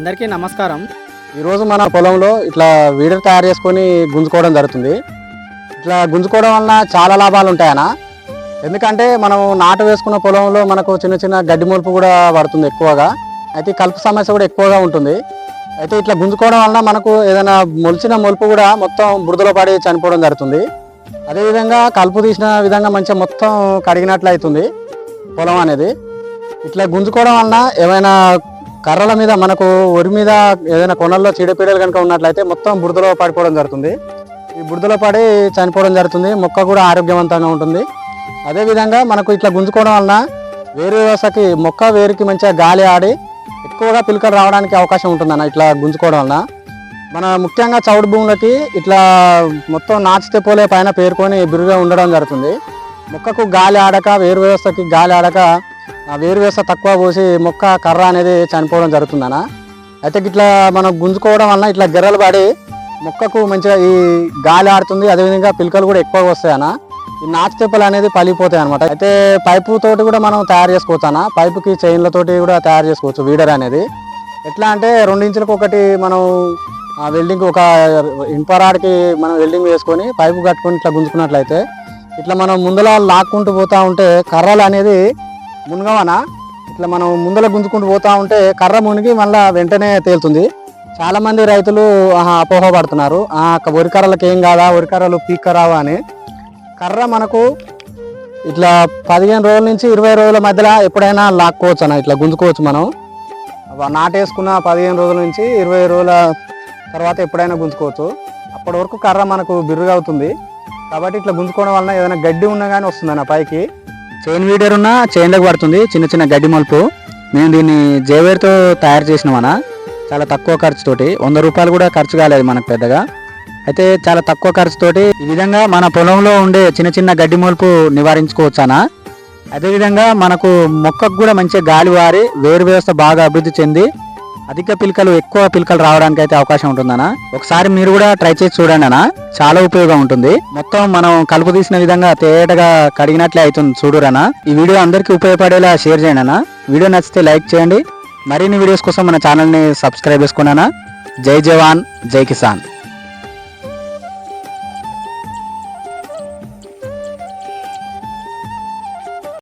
అందరికీ నమస్కారం. ఈరోజు మన పొలంలో ఇట్లా వీడర్ తయారు చేసుకొని గుంజుకోవడం జరుగుతుంది. ఇట్లా గుంజుకోవడం వలన చాలా లాభాలు ఉంటాయన్న. ఎందుకంటే మనం నాటు వేసుకున్న పొలంలో మనకు చిన్న చిన్న గడ్డి మొలుపు కూడా పడుతుంది ఎక్కువగా. అయితే కలుపు సమస్య కూడా ఎక్కువగా ఉంటుంది. అయితే ఇట్లా గుంజుకోవడం వలన మనకు ఏదైనా మొలిచిన మొలుపు కూడా మొత్తం బురదలో పడి చనిపోవడం జరుగుతుంది. అదేవిధంగా కలుపు తీసిన విధంగా మంచిగా మొత్తం కడిగినట్లు అవుతుంది పొలం అనేది. ఇట్లా గుంజుకోవడం వలన ఏమైనా కర్రల మీద మనకు ఒరి మీద ఏదైనా కొనల్లో చీడపీడలు కనుక ఉన్నట్లయితే మొత్తం బురదలో పడిపోవడం జరుగుతుంది. ఈ బురదలో పడి చనిపోవడం జరుగుతుంది. మొక్క కూడా ఆరోగ్యవంతంగా ఉంటుంది. అదేవిధంగా మనకు ఇట్లా గుంజుకోవడం వలన వేరు వ్యవస్థకి మొక్క వేరుకి మంచిగా గాలి ఆడి ఎక్కువగా పిలుకలు రావడానికి అవకాశం ఉంటుందన్న ఇట్లా గుంజుకోవడం వలన. మన ముఖ్యంగా చౌడు భూములకి ఇట్లా మొత్తం నాచితే పోలే పైన పేరుకొని బిరుగా ఉండడం జరుగుతుంది. మొక్కకు గాలి ఆడక వేరు వ్యవస్థకి గాలి ఆడక వేరు వేస తక్కువ పోసి మొక్క కర్ర అనేది చనిపోవడం జరుగుతుందన్న. అయితే ఇట్లా మనం గుంజుకోవడం వలన ఇట్లా గెర్రలు పడి మొక్కకు మంచిగా ఈ గాలి ఆడుతుంది అదేవిధంగా పిలకలు కూడా ఎక్కువగా వస్తాయన్న. ఈ నాచు తెప్పలు అనేది పలిగిపోతాయి అనమాట అయితే పైపు తోటి కూడా మనం తయారు చేసుకోవచ్చు అన్న పైపుకి చైన్లతోటి కూడా తయారు చేసుకోవచ్చు వీడర్ అనేది. ఎట్లా అంటే రెండించులకు ఒకటి మనం ఆ వెల్డింగ్ ఒక ఇన్పరాడ్కి మనం వెల్డింగ్ వేసుకొని పైపు కట్టుకొని ఇట్లా గుంజుకున్నట్లయితే ఇట్లా మనం ముందల లాక్కుంటూ పోతూ ఉంటే కర్రలు అనేది మునగవన? ఇట్లా మనం ముందల గుంజుకుంటూ పోతా ఉంటే కర్ర మునిగి మళ్ళీ వెంటనే తేలుతుంది. చాలామంది రైతులు ఆహా, అపోహ పడుతున్నారు. ఆ వరి కర్రలకు ఏం కాదా? వరి కర్రలు పీక్కరావా అని. కర్ర మనకు ఇట్లా పదిహేను రోజుల నుంచి ఇరవై రోజుల మధ్యలో ఎప్పుడైనా లాక్కోవచ్చు అన్న ఇట్లా గుంజుకోవచ్చు మనం. నాటేసుకున్న పదిహేను రోజుల నుంచి ఇరవై రోజుల తర్వాత ఎప్పుడైనా గుంజుకోవచ్చు. అప్పటి వరకు కర్ర మనకు బిర్రుగా అవుతుంది కాబట్టి ఇట్లా గుంజుకోవడం వలన ఏదైనా గడ్డి ఉన్నా కానీ వస్తుంది అన్న పైకి. చైన్ వీడర్ ఉన్న చైన్లకు పడుతుంది చిన్న చిన్న గడ్డి మలుపు. మేము దీన్ని జేవేర్తో తయారు చేసినామన్న చాలా తక్కువ ఖర్చుతోటి వంద రూపాయలు కూడా ఖర్చు కాలేదు మనకు పెద్దగా. అయితే చాలా తక్కువ ఖర్చుతోటి ఈ విధంగా మన పొలంలో ఉండే చిన్న చిన్న గడ్డి మలుపు నివారించుకోవచ్చానా. అదేవిధంగా మనకు మొక్కకు కూడా మంచి గాలి వారి వేరు వ్యవస్థ బాగా అభివృద్ధి చెంది అధిక పిలకలు ఎక్కువ పిలకలు రావడానికి అయితే అవకాశం ఉంటుందనా ఒకసారి మీరు కూడా ట్రై చేసి చూడండి అన్న. చాలా ఉపయోగం ఉంటుంది. మొత్తం మనం కలుపు తీసిన విధంగా తేటగా కడిగినట్లే అవుతుంది చూడురనా ఈ వీడియో అందరికీ ఉపయోగపడేలా షేర్ చేయండి అన్న. వీడియో నచ్చితే లైక్ చేయండి. మరిన్ని వీడియోస్ కోసం మన ఛానల్ని సబ్స్క్రైబ్ చేసుకున్నానా. జై జవాన్ జై కిసాన్.